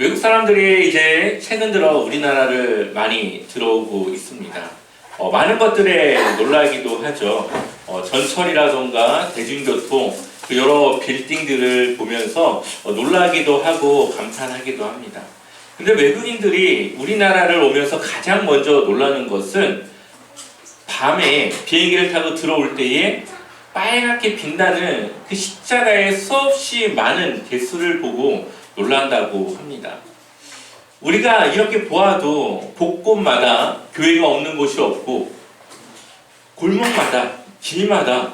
외국 사람들이 이제 최근 들어 우리나라를 많이 들어오고 있습니다. 어, 많은 것들에 놀라기도 하죠. 어, 전철이라던가 대중교통, 그 여러 빌딩들을 보면서 어, 놀라기도 하고 감탄하기도 합니다. 근데 외국인들이 우리나라를 오면서 가장 먼저 놀라는 것은 밤에 비행기를 타고 들어올 때에 빨갛게 빛나는 그 십자가의 수없이 많은 개수를 보고 놀란다고 합니다. 우리가 이렇게 보아도 곳곳마다 교회가 없는 곳이 없고 골목마다 길마다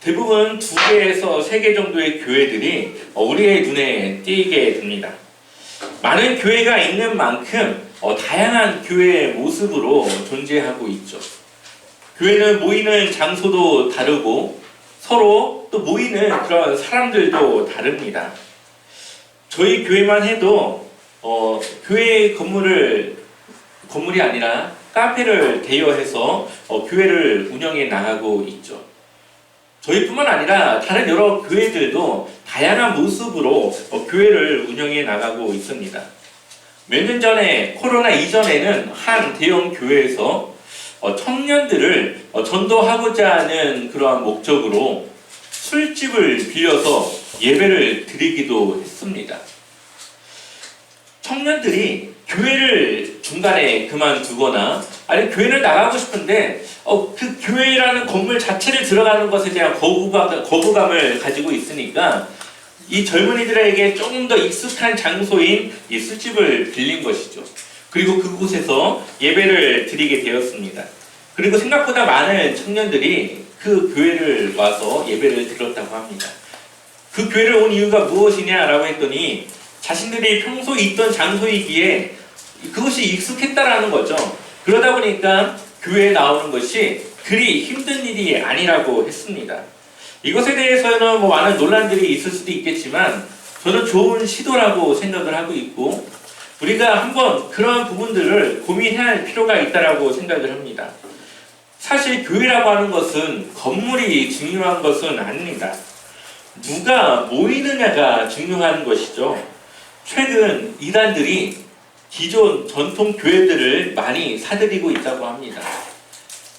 대부분 두 개에서 세 개 정도의 교회들이 우리의 눈에 띄게 됩니다. 많은 교회가 있는 만큼 어, 다양한 교회의 모습으로 존재하고 있죠. 교회는 모이는 장소도 다르고 서로 또 모이는 그런 사람들도 다릅니다. 저희 교회만 해도 어, 교회 건물을 건물이 아니라 카페를 대여해서 어, 교회를 운영해 나가고 있죠. 저희뿐만 아니라 다른 여러 교회들도 다양한 모습으로 어, 교회를 운영해 나가고 있습니다. 몇 년 전에 코로나 이전에는 한 대형 교회에서 어, 청년들을 어, 전도하고자 하는 그러한 목적으로 술집을 빌려서 예배를 드리기도 했습니다. 청년들이 교회를 중간에 그만두거나 아니 교회를 나가고 싶은데 어, 그 교회라는 건물 자체를 들어가는 것에 대한 거부감, 거부감을 가지고 있으니까 이 젊은이들에게 조금 더 익숙한 장소인 이 술집을 빌린 것이죠. 그리고 그곳에서 예배를 드리게 되었습니다. 그리고 생각보다 많은 청년들이 그 교회를 와서 예배를 드렸다고 합니다. 그 교회를 온 이유가 무엇이냐라고 했더니 자신들이 평소 있던 장소이기에 그것이 익숙했다라는 거죠. 그러다 보니까 교회에 나오는 것이 그리 힘든 일이 아니라고 했습니다. 이것에 대해서는 뭐 많은 논란들이 있을 수도 있겠지만 저는 좋은 시도라고 생각을 하고 있고 우리가 한번 그러한 부분들을 고민해야 할 필요가 있다라고 생각을 합니다. 사실 교회라고 하는 것은 건물이 중요한 것은 아닙니다. 누가 모이느냐가 중요한 것이죠. 최근 이단들이 기존 전통 교회들을 많이 사들이고 있다고 합니다.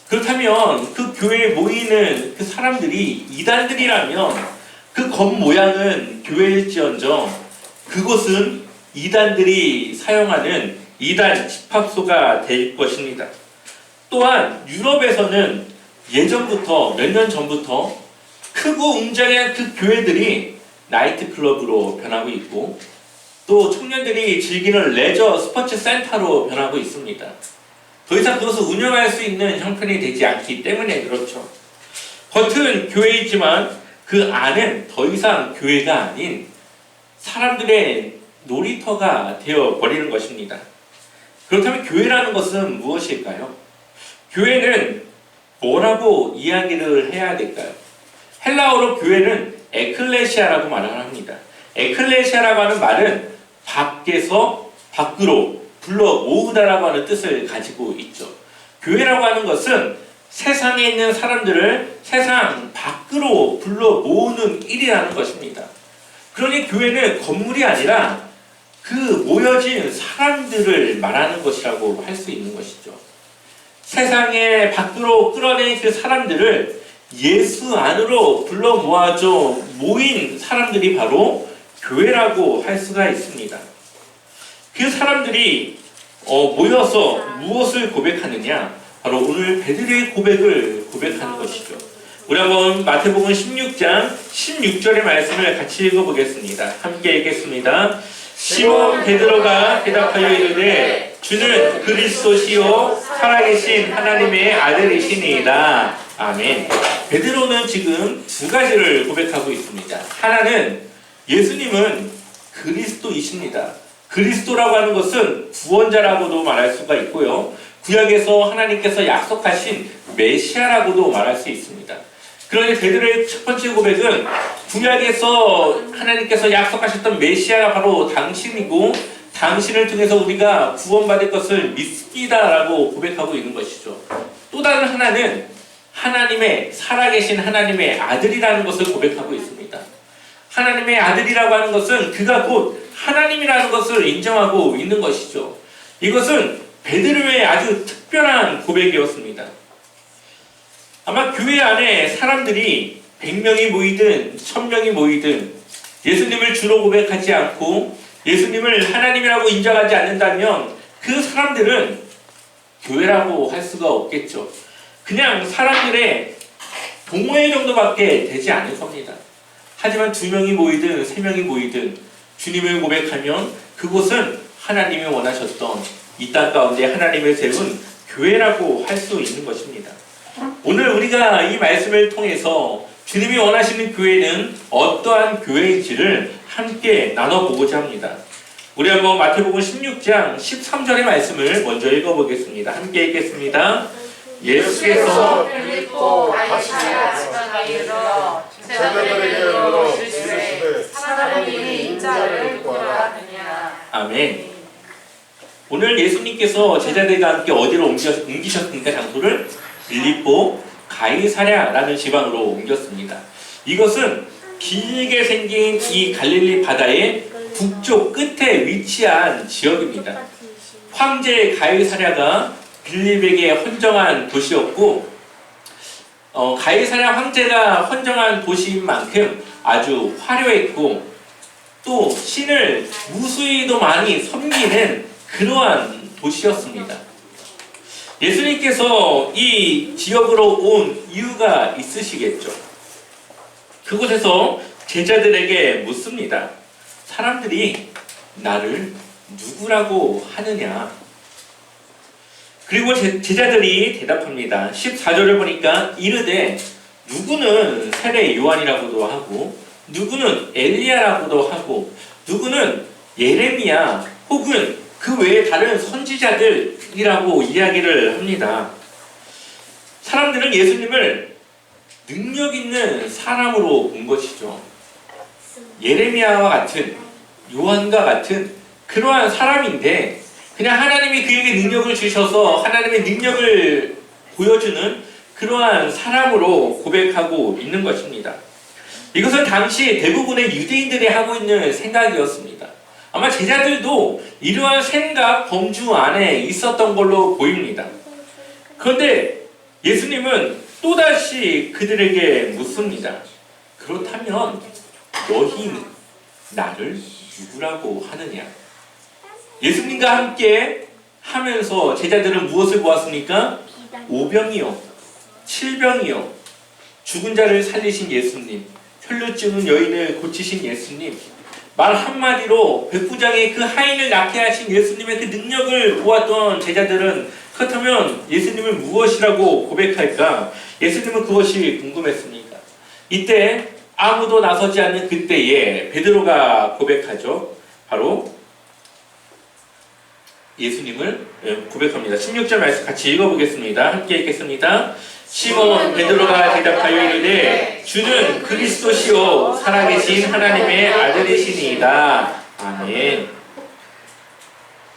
그렇다면 그 교회에 모이는 그 사람들이 이단들이라면 그 겉모양은 교회일지언정 그곳은 이단들이 사용하는 이단 집합소가 될 것입니다. 또한 유럽에서는 예전부터 몇 년 전부터 크고 웅장한 그 교회들이 나이트클럽으로 변하고 있고 또 청년들이 즐기는 레저 스포츠 센터로 변하고 있습니다. 더 이상 그것을 운영할 수 있는 형편이 되지 않기 때문에 그렇죠. 겉은 교회이지만 그 안은 더 이상 교회가 아닌 사람들의 놀이터가 되어 버리는 것입니다. 그렇다면 교회라는 것은 무엇일까요? 교회는 뭐라고 이야기를 해야 될까요? 헬라어로 교회는 에클레시아라고 말을 합니다. 에클레시아라고 하는 말은 밖에서 밖으로 불러 모으다라고 하는 뜻을 가지고 있죠. 교회라고 하는 것은 세상에 있는 사람들을 세상 밖으로 불러 모으는 일이라는 것입니다. 그러니 교회는 건물이 아니라 그 모여진 사람들을 말하는 것이라고 할 수 있는 것이죠. 세상에 밖으로 끌어낸 그 사람들을 예수 안으로 불러 모아줘 모인 사람들이 바로 교회라고 할 수가 있습니다. 그 사람들이 어, 모여서 무엇을 고백하느냐? 바로 오늘 베드로의 고백을 고백하는 것이죠. 우리 한번 마태복음 16장 16절의 말씀을 같이 읽어보겠습니다. 함께 읽겠습니다. 시몬 베드로가 대답하여 이르되 주는 그리스도시요 살아계신 하나님의 아들이시니이다. 아멘. 베드로는 지금 두 가지를 고백하고 있습니다. 하나는 예수님은 그리스도이십니다. 그리스도라고 하는 것은 구원자라고도 말할 수가 있고요. 구약에서 하나님께서 약속하신 메시아라고도 말할 수 있습니다. 그런데 베드로의 첫 번째 고백은 구약에서 하나님께서 약속하셨던 메시아가 바로 당신이고 당신을 통해서 우리가 구원받을 것을 믿습니다라고 고백하고 있는 것이죠. 또 다른 하나는 하나님의 살아계신 하나님의 아들이라는 것을 고백하고 있습니다. 하나님의 아들이라고 하는 것은 그가 곧 하나님이라는 것을 인정하고 있는 것이죠. 이것은 베드로의 아주 특별한 고백이었습니다. 아마 교회 안에 사람들이 100명이 모이든 1000명이 모이든 예수님을 주로 고백하지 않고 예수님을 하나님이라고 인정하지 않는다면 그 사람들은 교회라고 할 수가 없겠죠. 그냥 사람들의 동호회 정도밖에 되지 않을 겁니다. 하지만 두 명이 모이든 세 명이 모이든 주님을 고백하면 그곳은 하나님이 원하셨던 이 땅 가운데 하나님을 세운 교회라고 할 수 있는 것입니다. 오늘 우리가 이 말씀을 통해서 주님이 원하시는 교회는 어떠한 교회인지를 함께 나눠보고자 합니다. 우리 한번 마태복음 16장 13절의 말씀을 먼저 읽어보겠습니다. 함께 읽겠습니다. 예수께서 빌립보 지방에 이르러 제자들에게 물어 이르시되 사람이 인자를 하느냐 아멘. 오늘 예수님께서 제자들과 함께 어디로 옮겨, 옮기셨습니까? 장소를 빌립보 가이사랴라는 지방으로 옮겼습니다. 이것은 길게 생긴 이 갈릴리 바다의 북쪽 끝에 위치한 지역입니다. 황제 가이사랴가 빌립에게 헌정한 도시였고 어, 가이사랴 황제가 헌정한 도시인 만큼 아주 화려했고 또 신을 무수히도 많이 섬기는 그러한 도시였습니다. 예수님께서 이 지역으로 온 이유가 있으시겠죠. 그곳에서 제자들에게 묻습니다. 사람들이 나를 누구라고 하느냐? 그리고 제, 제자들이 대답합니다. 14절을 보니까 이르되 누구는 세례 요한이라고도 하고 누구는 엘리야라고도 하고 누구는 예레미야 혹은 그 외에 다른 선지자들이라고 이야기를 합니다. 사람들은 예수님을 능력 있는 사람으로 본 것이죠. 예레미야와 같은 요한과 같은 그러한 사람인데 그냥 하나님이 그에게 능력을 주셔서 하나님의 능력을 보여주는 그러한 사람으로 고백하고 있는 것입니다. 이것은 당시 대부분의 유대인들이 하고 있는 생각이었습니다. 아마 제자들도 이러한 생각 범주 안에 있었던 걸로 보입니다. 그런데 예수님은 또다시 그들에게 묻습니다. 그렇다면 너희는 나를 누구라고 하느냐? 예수님과 함께 하면서 제자들은 무엇을 보았습니까? 오병이요, 칠병이요, 죽은 자를 살리신 예수님, 혈루증은 여인을 고치신 예수님, 말 한마디로 백부장의 그 하인을 낫게 하신 예수님의 그 능력을 보았던 제자들은 그렇다면 예수님을 무엇이라고 고백할까? 예수님은 그것이 궁금했습니까? 이때 아무도 나서지 않는 그때에 베드로가 고백하죠. 바로 예수님을 예, 고백합니다. 16절 말씀 같이 읽어보겠습니다. 함께 읽겠습니다. 시몬 베드로가 대답하여 이르되 주는 그리스도시요 살아계신 하나님의 아들이시니이다. 아멘.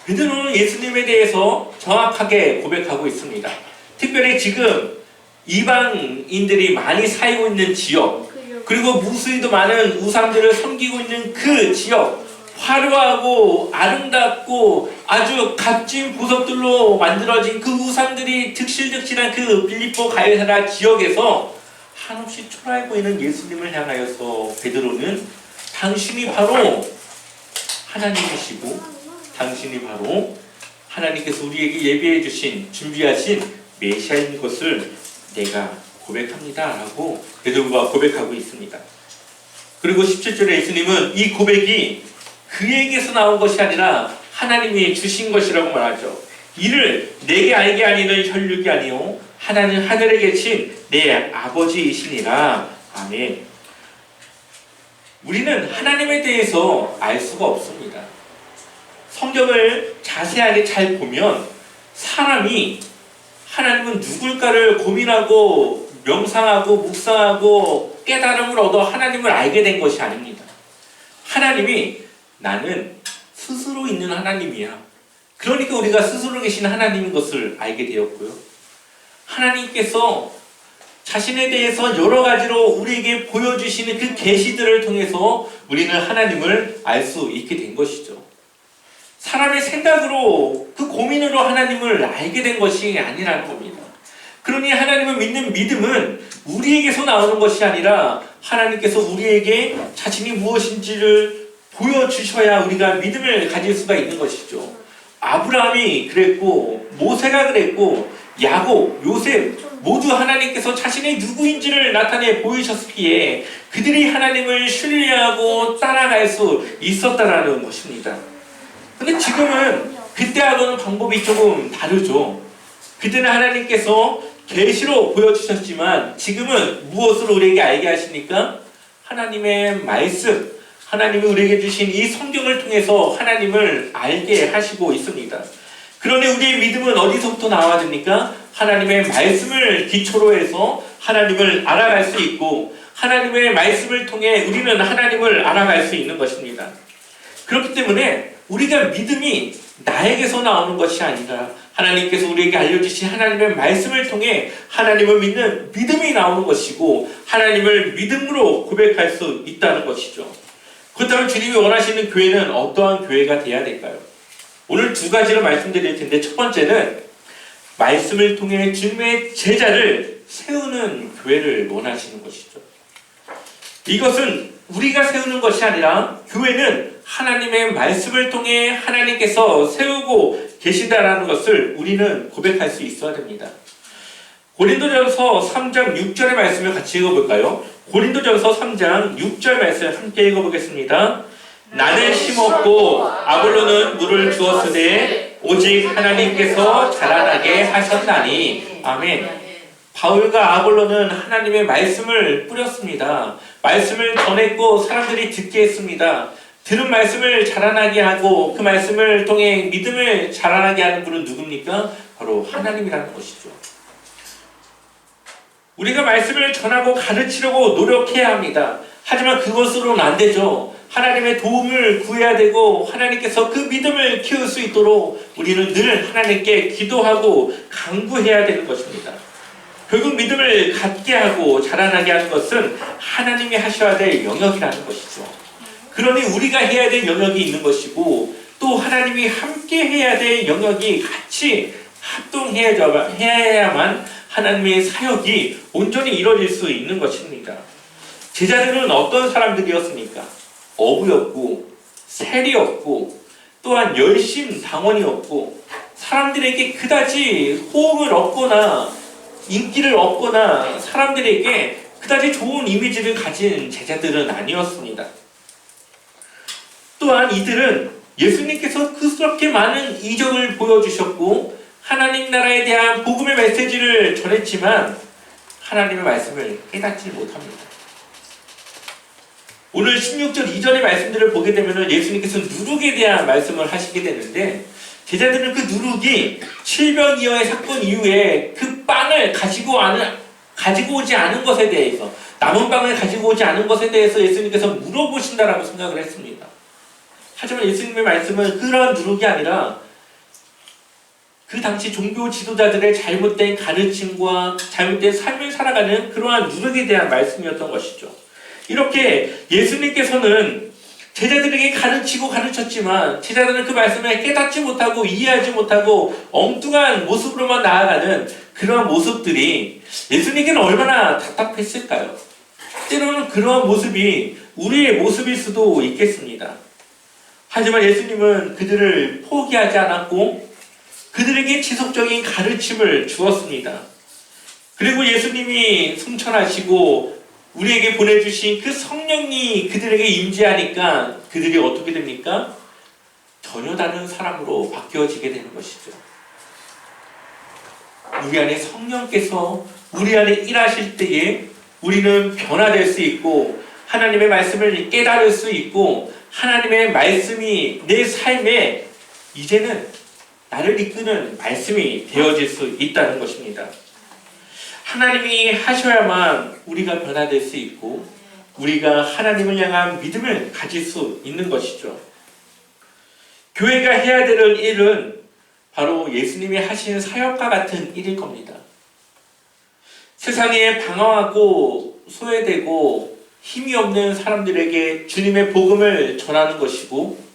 베드로는 예수님에 대해서 정확하게 고백하고 있습니다. 특별히 지금 이방인들이 많이 살고 있는 지역 그리고 무수히도 많은 우상들을 섬기고 있는 그 지역 화려하고 아름답고 아주 값진 보석들로 만들어진 그 우상들이 득실득실한 그 빌립보 가이사라 지역에서 한없이 초라해 보이는 예수님을 향하여서 베드로는 당신이 바로 하나님이시고 당신이 바로 하나님께서 우리에게 예비해 주신 준비하신 메시아인 것을 내가 고백합니다라고 베드로가 고백하고 있습니다. 그리고 17절에 예수님은 이 고백이 그에게서 나온 것이 아니라 하나님이 주신 것이라고 말하죠. 이를 내게 알게 아니는 혈육이 아니요 하나님 하늘에 계신 내 아버지이시니라. 아멘. 우리는 하나님에 대해서 알 수가 없습니다. 성경을 자세하게 잘 보면 사람이 하나님은 누굴까를 고민하고 명상하고 묵상하고 깨달음을 얻어 하나님을 알게 된 것이 아닙니다. 하나님이 나는 스스로 있는 하나님이야. 그러니까 우리가 스스로 계신 하나님인 것을 알게 되었고요. 하나님께서 자신에 대해서 여러 가지로 우리에게 보여주시는 그 계시들을 통해서 우리는 하나님을 알 수 있게 된 것이죠. 사람의 생각으로 그 고민으로 하나님을 알게 된 것이 아니라는 겁니다. 그러니 하나님을 믿는 믿음은 우리에게서 나오는 것이 아니라 하나님께서 우리에게 자신이 무엇인지를 보여주셔야 우리가 믿음을 가질 수가 있는 것이죠. 아브라함이 그랬고 모세가 그랬고 야곱, 요셉 모두 하나님께서 자신의 누구인지를 나타내 보이셨기에 그들이 하나님을 신뢰하고 따라갈 수 있었다라는 것입니다. 근데 지금은 그때하고는 방법이 조금 다르죠. 그때는 하나님께서 계시로 보여주셨지만 지금은 무엇으로 우리에게 알게 하십니까? 하나님의 말씀, 하나님이 우리에게 주신 이 성경을 통해서 하나님을 알게 하시고 있습니다. 그러니 우리의 믿음은 어디서부터 나와야 됩니까? 하나님의 말씀을 기초로 해서 하나님을 알아갈 수 있고 하나님의 말씀을 통해 우리는 하나님을 알아갈 수 있는 것입니다. 그렇기 때문에 우리가 믿음이 나에게서 나오는 것이 아니라 하나님께서 우리에게 알려주신 하나님의 말씀을 통해 하나님을 믿는 믿음이 나오는 것이고 하나님을 믿음으로 고백할 수 있다는 것이죠. 그렇다면 주님이 원하시는 교회는 어떠한 교회가 되어야 될까요? 오늘 두 가지를 말씀드릴 텐데 첫 번째는 말씀을 통해 주님의 제자를 세우는 교회를 원하시는 것이죠. 이것은 우리가 세우는 것이 아니라 교회는 하나님의 말씀을 통해 하나님께서 세우고 계시다라는 것을 우리는 고백할 수 있어야 됩니다. 고린도전서 3장 6절의 말씀을 같이 읽어볼까요? 고린도전서 3장 6절 말씀 함께 읽어보겠습니다. 나는 심었고 아볼로는 물을 주었으되 오직 하나님께서 자라나게 하셨나니 아멘. 바울과 아볼로는 하나님의 말씀을 뿌렸습니다. 말씀을 전했고 사람들이 듣게 했습니다. 들은 말씀을 자라나게 하고 그 말씀을 통해 믿음을 자라나게 하는 분은 누굽니까? 바로 하나님이라는 것이죠. 우리가 말씀을 전하고 가르치려고 노력해야 합니다. 하지만 그것으로는 안 되죠. 하나님의 도움을 구해야 되고 하나님께서 그 믿음을 키울 수 있도록 우리는 늘 하나님께 기도하고 강구해야 되는 것입니다. 결국 믿음을 갖게 하고 자라나게 하는 것은 하나님이 하셔야 될 영역이라는 것이죠. 그러니 우리가 해야 될 영역이 있는 것이고 또 하나님이 함께 해야 될 영역이 같이 합동해야만 하나님의 사역이 온전히 이루어질 수 있는 것입니다. 제자들은 어떤 사람들이었습니까? 어부였고 세리였고 또한 열심 당원이었고 사람들에게 그다지 호응을 얻거나 인기를 얻거나 사람들에게 그다지 좋은 이미지를 가진 제자들은 아니었습니다. 또한 이들은 예수님께서 그렇게 많은 이적을 보여주셨고 하나님 나라에 대한 복음의 메시지를 전했지만 하나님의 말씀을 깨닫지 못합니다. 오늘 16절 이전의 말씀들을 보게 되면 예수님께서 누룩에 대한 말씀을 하시게 되는데 제자들은 그 누룩이 700여의 사건 이후에 그 빵을 가지고 않은 가지고 오지 않은 것에 대해서 남은 빵을 가지고 오지 않은 것에 대해서 예수님께서 물어보신다라고 생각을 했습니다. 하지만 예수님의 말씀은 그러한 누룩이 아니라 그 당시 종교 지도자들의 잘못된 가르침과 잘못된 삶을 살아가는 그러한 누룩에 대한 말씀이었던 것이죠. 이렇게 예수님께서는 제자들에게 가르치고 가르쳤지만 제자들은 그 말씀을 깨닫지 못하고 이해하지 못하고 엉뚱한 모습으로만 나아가는 그러한 모습들이 예수님께는 얼마나 답답했을까요? 때로는 그러한 모습이 우리의 모습일 수도 있겠습니다. 하지만 예수님은 그들을 포기하지 않았고 그들에게 지속적인 가르침을 주었습니다. 그리고 예수님이 승천하시고 우리에게 보내주신 그 성령이 그들에게 임재하니까 그들이 어떻게 됩니까? 전혀 다른 사람으로 바뀌어지게 되는 것이죠. 우리 안에 성령께서 우리 안에 일하실 때에 우리는 변화될 수 있고 하나님의 말씀을 깨달을 수 있고 하나님의 말씀이 내 삶에 이제는 나를 이끄는 말씀이 되어질 수 있다는 것입니다. 하나님이 하셔야만 우리가 변화될 수 있고 우리가 하나님을 향한 믿음을 가질 수 있는 것이죠. 교회가 해야 되는 일은 바로 예수님이 하신 사역과 같은 일일 겁니다. 세상에 방황하고 소외되고 힘이 없는 사람들에게 주님의 복음을 전하는 것이고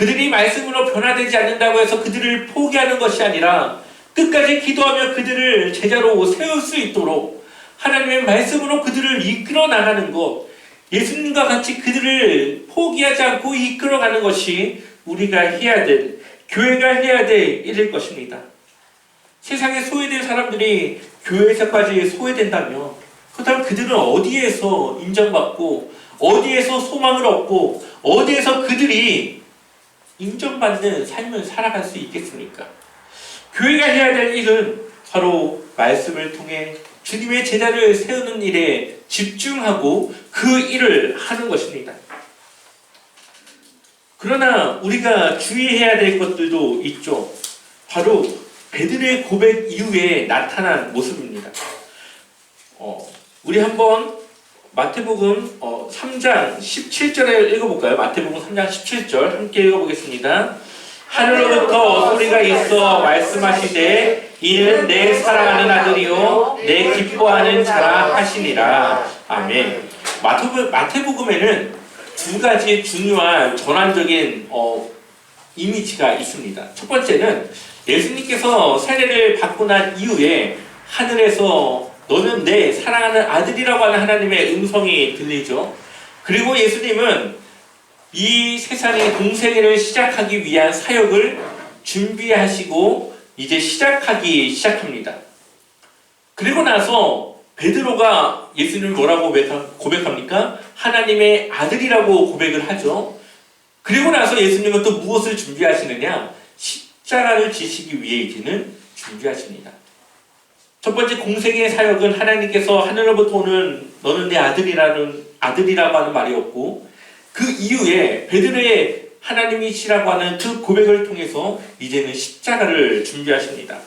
그들이 말씀으로 변화되지 않는다고 해서 그들을 포기하는 것이 아니라 끝까지 기도하며 그들을 제자로 세울 수 있도록 하나님의 말씀으로 그들을 이끌어 나가는 것 예수님과 같이 그들을 포기하지 않고 이끌어가는 것이 우리가 해야 될 교회가 해야 될 일일 것입니다. 세상에 소외된 사람들이 교회에서까지 소외된다면 그렇다면 그들은 어디에서 인정받고 어디에서 소망을 얻고 어디에서 그들이 인정받는 삶을 살아갈 수 있겠습니까? 교회가 해야 될 일은 바로 말씀을 통해 주님의 제자를 세우는 일에 집중하고 그 일을 하는 것입니다. 그러나 우리가 주의해야 될 것들도 있죠. 바로 베드로의 고백 이후에 나타난 모습입니다. 어, 우리 한번 마태복음 어, 3장 17절에 읽어볼까요? 마태복음 3장 17절 함께 읽어보겠습니다. 하늘로부터 소리가 있어 말씀하시되 이는 내 사랑하는 아들이요 내 기뻐하는 자라 하시니라. 아멘. 마태복, 마태복음에는 두 가지 중요한 전환적인 어, 이미지가 있습니다. 첫 번째는 예수님께서 세례를 받고 난 이후에 하늘에서 너는 내 사랑하는 아들이라고 하는 하나님의 음성이 들리죠. 그리고 예수님은 이 세상의 공생애를 시작하기 위한 사역을 준비하시고 이제 시작하기 시작합니다. 그리고 나서 베드로가 예수님을 뭐라고 고백합니까? 하나님의 아들이라고 고백을 하죠. 그리고 나서 예수님은 또 무엇을 준비하시느냐? 십자가를 지시기 위해 이제는 준비하십니다. 첫 번째 공생의 사역은 하나님께서 하늘로부터 오는 너는 내 아들이라는 아들이라고 하는 말이었고 그 이후에 베드로의 하나님이시라고 하는 그 고백을 통해서 이제는 십자가를 준비하십니다.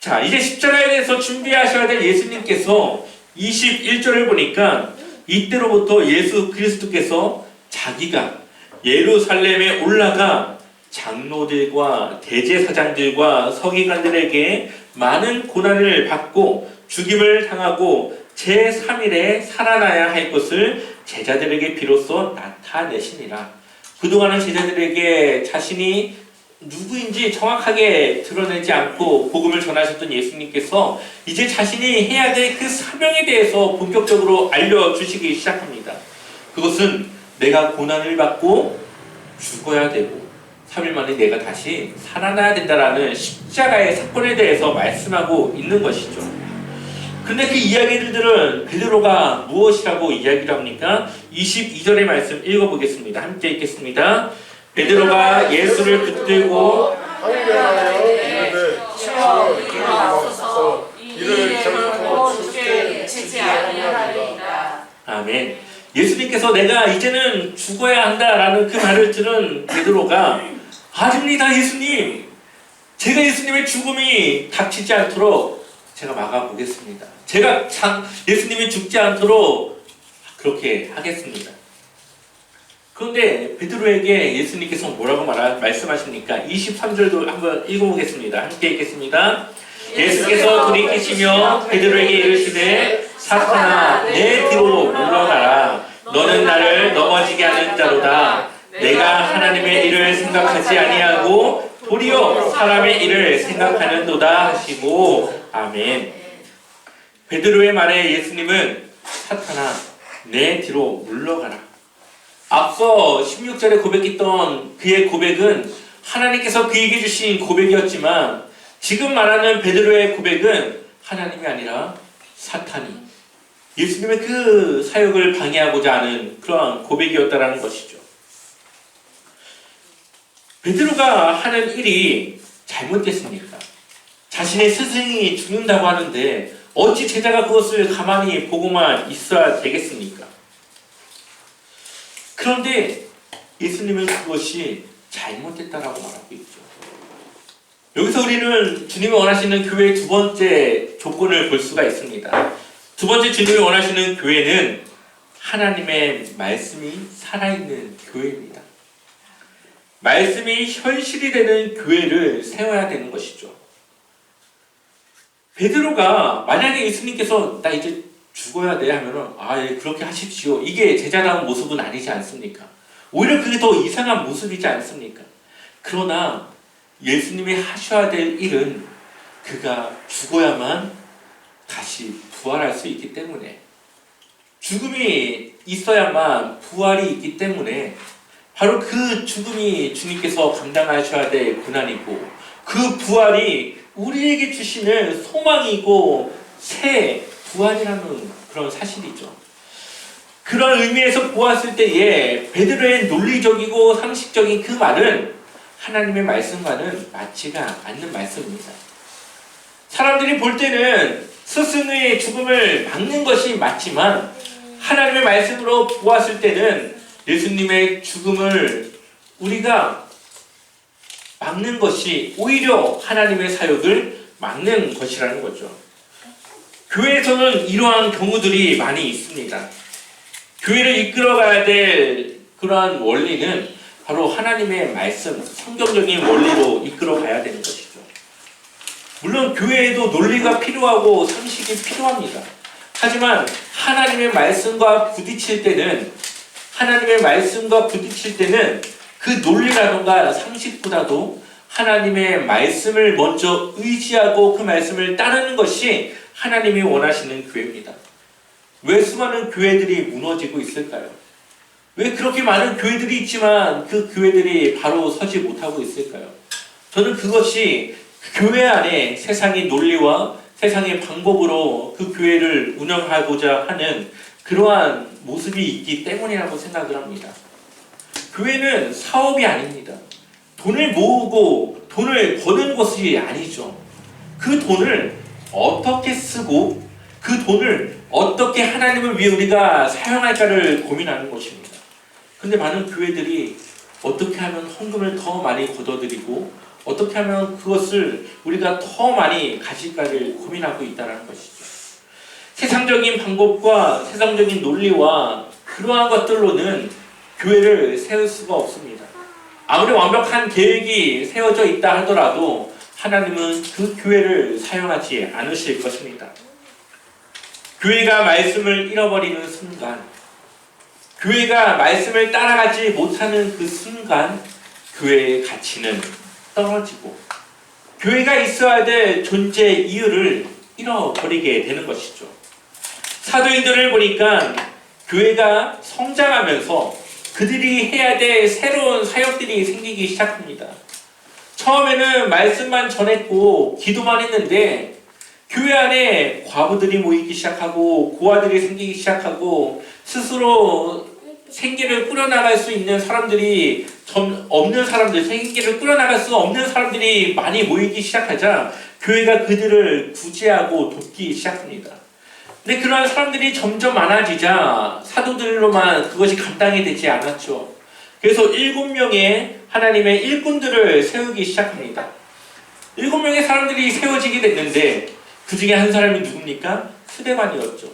자, 이제 십자가에 대해서 준비하셔야 될 예수님께서 21절을 보니까 이때로부터 예수 그리스도께서 자기가 예루살렘에 올라가 장로들과 대제사장들과 서기관들에게 많은 고난을 받고 죽임을 당하고 제3일에 살아나야 할 것을 제자들에게 비로소 나타내시니라. 그동안은 제자들에게 자신이 누구인지 정확하게 드러내지 않고 복음을 전하셨던 예수님께서 이제 자신이 해야 될 그 사명에 대해서 본격적으로 알려주시기 시작합니다. 그것은 내가 고난을 받고 죽어야 되고 3일 만에 내가 다시 살아나야 된다라는 십자가의 사건에 대해서 말씀하고 있는 것이죠. 근데 그 이야기들은 베드로가 무엇이라고 이야기를 합니까? 22절의 말씀 읽어보겠습니다. 함께 읽겠습니다. 베드로가 예수를 붙들고 아멘. 예수님께서 내가 이제는 죽어야 한다라는 그 말을 들은 베드로가 아닙니다 예수님. 제가 예수님의 죽음이 닥치지 않도록 제가 막아보겠습니다. 제가 장, 예수님이 죽지 않도록 그렇게 하겠습니다. 그런데 베드로에게 예수님께서 뭐라고 말하, 말씀하십니까? 23절도 한번 읽어보겠습니다. 함께 읽겠습니다. 예수께서 돌이키시며 베드로에게 이르시되 사탄아 내 뒤로 물러가라 너는 나를 넘어지게 하는 자로다 내가 하나님의 일을 생각하지 아니하고 도리어 사람의 일을 생각하는도다 하시고 아멘 베드로의 말에 예수님은 사탄아 내 뒤로 물러가라 앞서 16절에 고백했던 그의 고백은 하나님께서 그에게 주신 고백이었지만 지금 말하는 베드로의 고백은 하나님이 아니라 사탄이 예수님의 그 사역을 방해하고자 하는 그러한 고백이었다라는 것이죠. 베드로가 하는 일이 잘못됐습니까? 자신의 스승이 죽는다고 하는데 어찌 제자가 그것을 가만히 보고만 있어야 되겠습니까? 그런데 예수님은 그것이 잘못됐다라고 말하고 있죠. 여기서 우리는 주님이 원하시는 교회의 두 번째 조건을 볼 수가 있습니다. 두 번째 주님이 원하시는 교회는 하나님의 말씀이 살아있는 교회입니다. 말씀이 현실이 되는 교회를 세워야 되는 것이죠. 베드로가 만약에 예수님께서 나 이제 죽어야 돼 하면은 아 예, 그렇게 하십시오. 이게 제자다운 모습은 아니지 않습니까? 오히려 그게 더 이상한 모습이지 않습니까? 그러나 예수님이 하셔야 될 일은 그가 죽어야만 다시 부활할 수 있기 때문에 죽음이 있어야만 부활이 있기 때문에 바로 그 죽음이 주님께서 감당하셔야 될 고난이고 그 부활이 우리에게 주시는 소망이고 새 부활이라는 그런 사실이죠. 그런 의미에서 보았을 때에 베드로의 논리적이고 상식적인 그 말은 하나님의 말씀과는 맞지가 않는 말씀입니다. 사람들이 볼 때는 스승의 죽음을 막는 것이 맞지만 하나님의 말씀으로 보았을 때는 예수님의 죽음을 우리가 막는 것이 오히려 하나님의 사역을 막는 것이라는 거죠. 교회에서는 이러한 경우들이 많이 있습니다. 교회를 이끌어가야 될 그러한 원리는 바로 하나님의 말씀, 성경적인 원리로 이끌어가야 되는 것이죠. 물론 교회에도 논리가 필요하고 상식이 필요합니다. 하지만 하나님의 말씀과 부딪힐 때는 하나님의 말씀과 부딪힐 때는 그 논리라던가 상식보다도 하나님의 말씀을 먼저 의지하고 그 말씀을 따르는 것이 하나님이 원하시는 교회입니다. 왜 수많은 교회들이 무너지고 있을까요? 왜 그렇게 많은 교회들이 있지만 그 교회들이 바로 서지 못하고 있을까요? 저는 그것이 교회 안에 세상의 논리와 세상의 방법으로 그 교회를 운영하고자 하는 그러한 모습이 있기 때문이라고 생각을 합니다. 교회는 사업이 아닙니다. 돈을 모으고 돈을 버는 것이 아니죠. 그 돈을 어떻게 쓰고 그 돈을 어떻게 하나님을 위해 우리가 사용할까를 고민하는 것입니다. 근데 많은 교회들이 어떻게 하면 헌금을 더 많이 걷어들이고 어떻게 하면 그것을 우리가 더 많이 가질까를 고민하고 있다는 것이죠. 세상적인 방법과 세상적인 논리와 그러한 것들로는 교회를 세울 수가 없습니다. 아무리 완벽한 계획이 세워져 있다 하더라도 하나님은 그 교회를 사용하지 않으실 것입니다. 교회가 말씀을 잃어버리는 순간, 교회가 말씀을 따라가지 못하는 그 순간, 교회의 가치는 떨어지고, 교회가 있어야 될 존재 이유를 잃어버리게 되는 것이죠. 사도인들을 보니까 교회가 성장하면서 그들이 해야 될 새로운 사역들이 생기기 시작합니다. 처음에는 말씀만 전했고 기도만 했는데 교회 안에 과부들이 모이기 시작하고 고아들이 생기기 시작하고 스스로 생계를 꾸려나갈 수 있는 사람들이 점 없는 사람들 생계를 꾸려나갈 수 없는 사람들이 많이 모이기 시작하자 교회가 그들을 구제하고 돕기 시작합니다. 근데 그러한 사람들이 점점 많아지자 사도들로만 그것이 감당이 되지 않았죠. 그래서 일곱 명의 하나님의 일꾼들을 세우기 시작합니다. 일곱 명의 사람들이 세워지게 됐는데 그 중에 한 사람이 누굽니까? 스데반이었죠.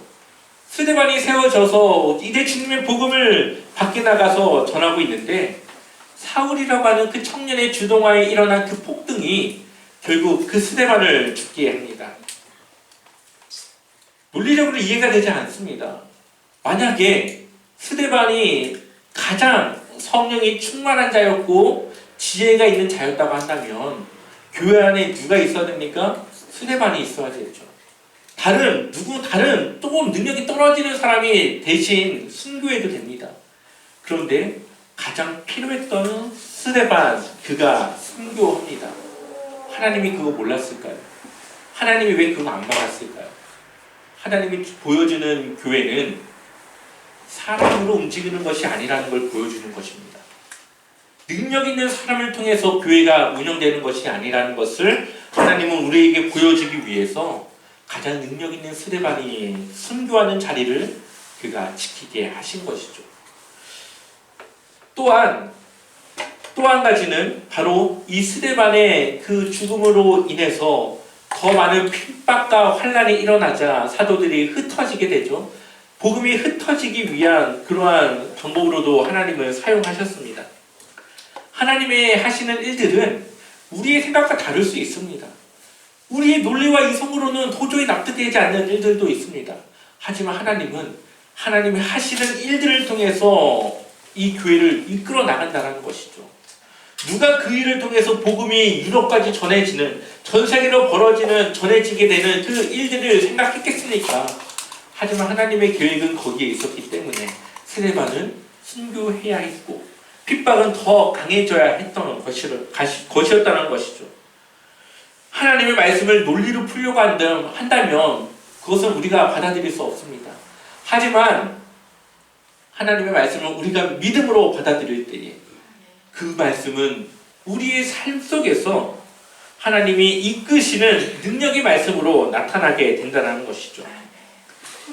스데반이 세워져서 이제 주님의 복음을 밖에 나가서 전하고 있는데 사울이라고 하는 그 청년의 주동하에 일어난 그 폭등이 결국 그 스데반을 죽게 합니다. 논리적으로 이해가 되지 않습니다. 만약에 스데반이 가장 성령이 충만한 자였고 지혜가 있는 자였다고 한다면 교회 안에 누가 있어야 됩니까? 스데반이 있어야 되죠. 다른 누구 다른 조금 능력이 떨어지는 사람이 대신 순교해도 됩니다. 그런데 가장 필요했던 스데반 그가 순교합니다. 하나님이 그거 몰랐을까요? 하나님이 왜 그거 안 막았을까요? 하나님이 보여주는 교회는 사람으로 움직이는 것이 아니라는 걸 보여주는 것입니다. 능력 있는 사람을 통해서 교회가 운영되는 것이 아니라는 것을 하나님은 우리에게 보여주기 위해서 가장 능력 있는 스데반이 순교하는 자리를 그가 지키게 하신 것이죠. 또한 또 한 가지는 바로 이 스데반의 그 죽음으로 인해서 더 많은 핍박과 환란이 일어나자 사도들이 흩어지게 되죠. 복음이 흩어지기 위한 그러한 방법으로도 하나님을 사용하셨습니다. 하나님의 하시는 일들은 우리의 생각과 다를 수 있습니다. 우리의 논리와 이성으로는 도저히 납득되지 않는 일들도 있습니다. 하지만 하나님은 하나님이 하시는 일들을 통해서 이 교회를 이끌어 나간다는 것이죠. 누가 그 일을 통해서 복음이 유럽까지 전해지는 전 세계로 벌어지는 전해지게 되는 그 일들을 생각했겠습니까? 하지만 하나님의 계획은 거기에 있었기 때문에 세례반은 순교해야 했고 핍박은 더 강해져야 했던 것이었다는 것이죠. 하나님의 말씀을 논리로 풀려고 한다- 한다면 그것은 우리가 받아들일 수 없습니다. 하지만 하나님의 말씀을 우리가 믿음으로 받아들일 때에 그 말씀은 우리의 삶 속에서 하나님이 이끄시는 능력의 말씀으로 나타나게 된다는 것이죠.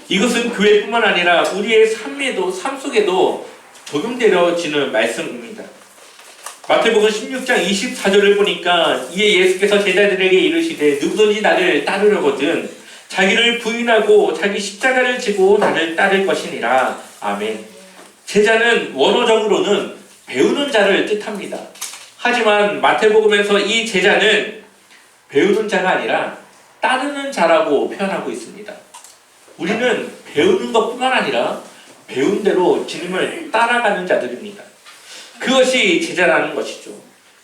이것은 교회뿐만 아니라 우리의 삶에도 삶 속에도 적용되어지는 말씀입니다. 마태복음 16장 24절을 보니까 이에 예수께서 제자들에게 이르시되 누구든지 나를 따르려거든 자기를 부인하고 자기 십자가를 지고 나를 따를 것이니라. 아멘. 제자는 원어적으로는 배우는 자를 뜻합니다. 하지만 마태복음에서 이 제자는 배우는 자가 아니라 따르는 자라고 표현하고 있습니다. 우리는 배우는 것뿐만 아니라 배운 대로 주님을 따라가는 자들입니다. 그것이 제자라는 것이죠.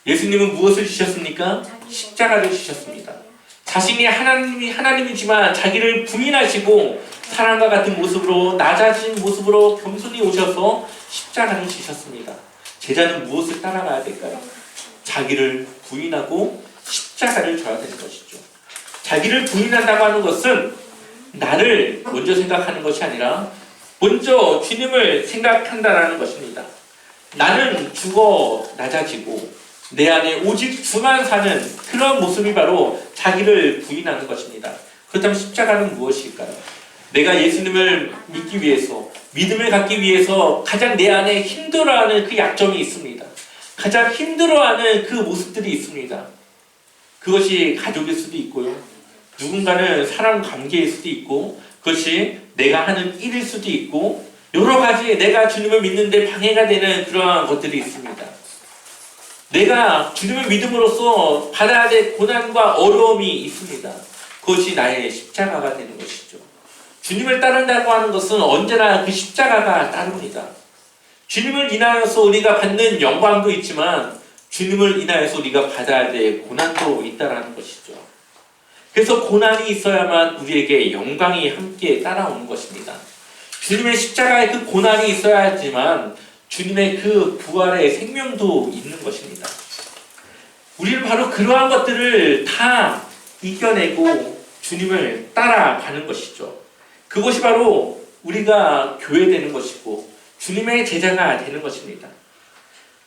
예수님은 무엇을 주셨습니까? 십자가를 주셨습니다. 자신이 하나님이 하나님이지만 자기를 부인하시고 사람과 같은 모습으로 낮아진 모습으로 겸손히 오셔서 십자가를 지셨습니다. 제자는 무엇을 따라가야 될까요? 자기를 부인하고 십자가를 져야 되는 것이죠. 자기를 부인한다고 하는 것은 나를 먼저 생각하는 것이 아니라 먼저 주님을 생각한다라는 것입니다. 나는 죽어 낮아지고 내 안에 오직 주만 사는 그런 모습이 바로 자기를 부인하는 것입니다. 그렇다면 십자가는 무엇일까요? 내가 예수님을 믿기 위해서 믿음을 갖기 위해서 가장 내 안에 힘들어하는 그 약점이 있습니다. 가장 힘들어하는 그 모습들이 있습니다. 그것이 가족일 수도 있고요. 누군가는 사람 관계일 수도 있고 그것이 내가 하는 일일 수도 있고 여러 가지 내가 주님을 믿는데 방해가 되는 그러한 것들이 있습니다. 내가 주님을 믿음으로써 받아야 될 고난과 어려움이 있습니다. 그것이 나의 십자가가 되는 것이죠. 주님을 따른다고 하는 것은 언제나 그 십자가가 따릅니다. 주님을 인하여서 우리가 받는 영광도 있지만 주님을 인하여서 우리가 받아야 될 고난도 있다라는 것이죠. 그래서 고난이 있어야만 우리에게 영광이 함께 따라오는 것입니다. 주님의 십자가에 그 고난이 있어야지만 주님의 그 부활의 생명도 있는 것입니다. 우리는 바로 그러한 것들을 다 이겨내고 주님을 따라가는 것이죠. 그것이 바로 우리가 교회 되는 것이고 주님의 제자가 되는 것입니다.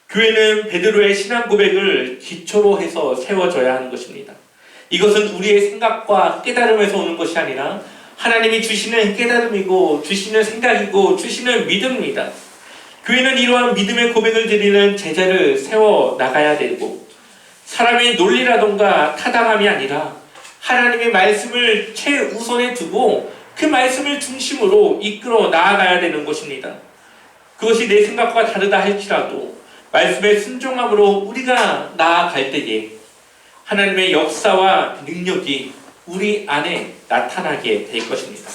교회는 베드로의 신앙 고백을 기초로 해서 세워져야 하는 것입니다. 이것은 우리의 생각과 깨달음에서 오는 것이 아니라 하나님이 주시는 깨달음이고 주시는 생각이고 주시는 믿음입니다. 교회는 이러한 믿음의 고백을 드리는 제자를 세워 나가야 되고 사람의 논리라던가 타당함이 아니라 하나님의 말씀을 최우선에 두고 그 말씀을 중심으로 이끌어 나아가야 되는 것입니다. 그것이 내 생각과 다르다 할지라도 말씀의 순종함으로 우리가 나아갈 때에 하나님의 역사와 능력이 우리 안에 나타나게 될 것입니다.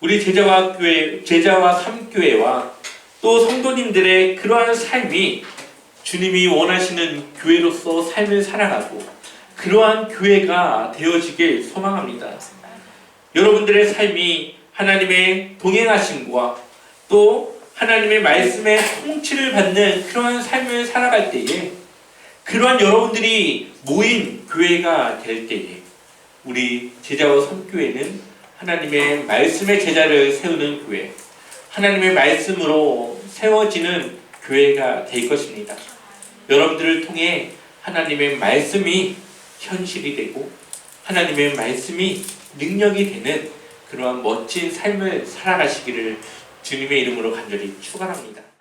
우리 제자와 교회, 제자와 삼교회와 또 성도님들의 그러한 삶이 주님이 원하시는 교회로서 삶을 살아가고 그러한 교회가 되어지길 소망합니다. 여러분들의 삶이 하나님의 동행하심과 또 하나님의 말씀의 통치를 받는 그러한 삶을 살아갈 때에 그러한 여러분들이 모인 교회가 될 때에 우리 제자와 선교회는 하나님의 말씀의 제자를 세우는 교회, 하나님의 말씀으로 세워지는 교회가 될 것입니다. 여러분들을 통해 하나님의 말씀이 현실이 되고 하나님의 말씀이 능력이 되는 그러한 멋진 삶을 살아가시기를 주님의 이름으로 간절히 축원합니다.